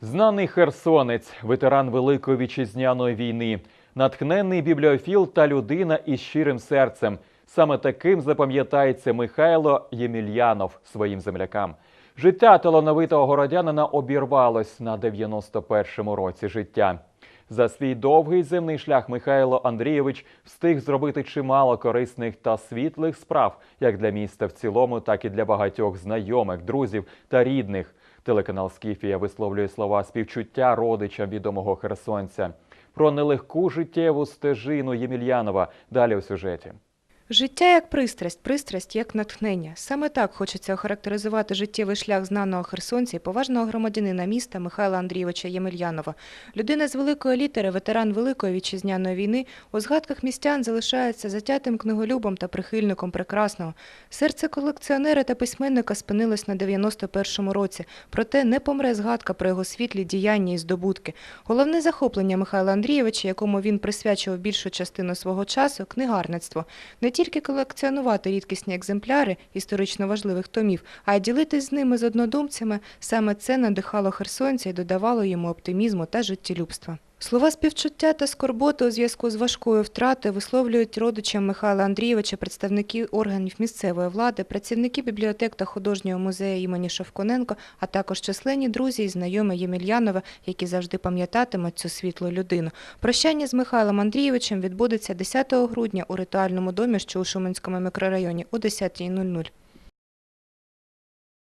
Знаний херсонець, ветеран Великої вітчизняної війни, натхненний бібліофіл та людина із щирим серцем. Саме таким запам'ятається Михайло Ємельянов своїм землякам. Життя талановитого городянина обірвалось на 91-му році життя. За свій довгий земний шлях Михайло Андрійович встиг зробити чимало корисних та світлих справ як для міста в цілому, так і для багатьох знайомих, друзів та рідних. Телеканал Скіфія висловлює слова співчуття родичам відомого херсонця. Про нелегку життєву стежину Ємельянова далі у сюжеті. Життя як пристрасть, пристрасть як натхнення. Саме так хочеться охарактеризувати життєвий шлях знаного херсонця і поважного громадянина міста Михайла Андрійовича Ємельянова. Людина з великої літери, ветеран Великої вітчизняної війни, у згадках містян залишається затятим книголюбом та прихильником прекрасного. Серце колекціонера та письменника спинилось на 91-му році, проте не помре згадка про його світлі діяння і здобутки. Головне захоплення Михайла Андрійовича, якому він присвячував більшу частину свого часу, книгарництво. Тільки колекціонувати рідкісні екземпляри історично важливих томів, а й ділитись з ними з однодумцями. Саме це надихало херсонця і додавало йому оптимізму та життєлюбства. Слова співчуття та скорботи у зв'язку з важкою втратою висловлюють родичам Михайла Андрійовича, представники органів місцевої влади, працівники бібліотек та художнього музею імені Шевконенко, а також численні друзі і знайомі Ємельянова, які завжди пам'ятатимуть цю світлу людину. Прощання з Михайлом Андрійовичем відбудеться 10 грудня у ритуальному домі, що у Шуменському мікрорайоні о 10.00.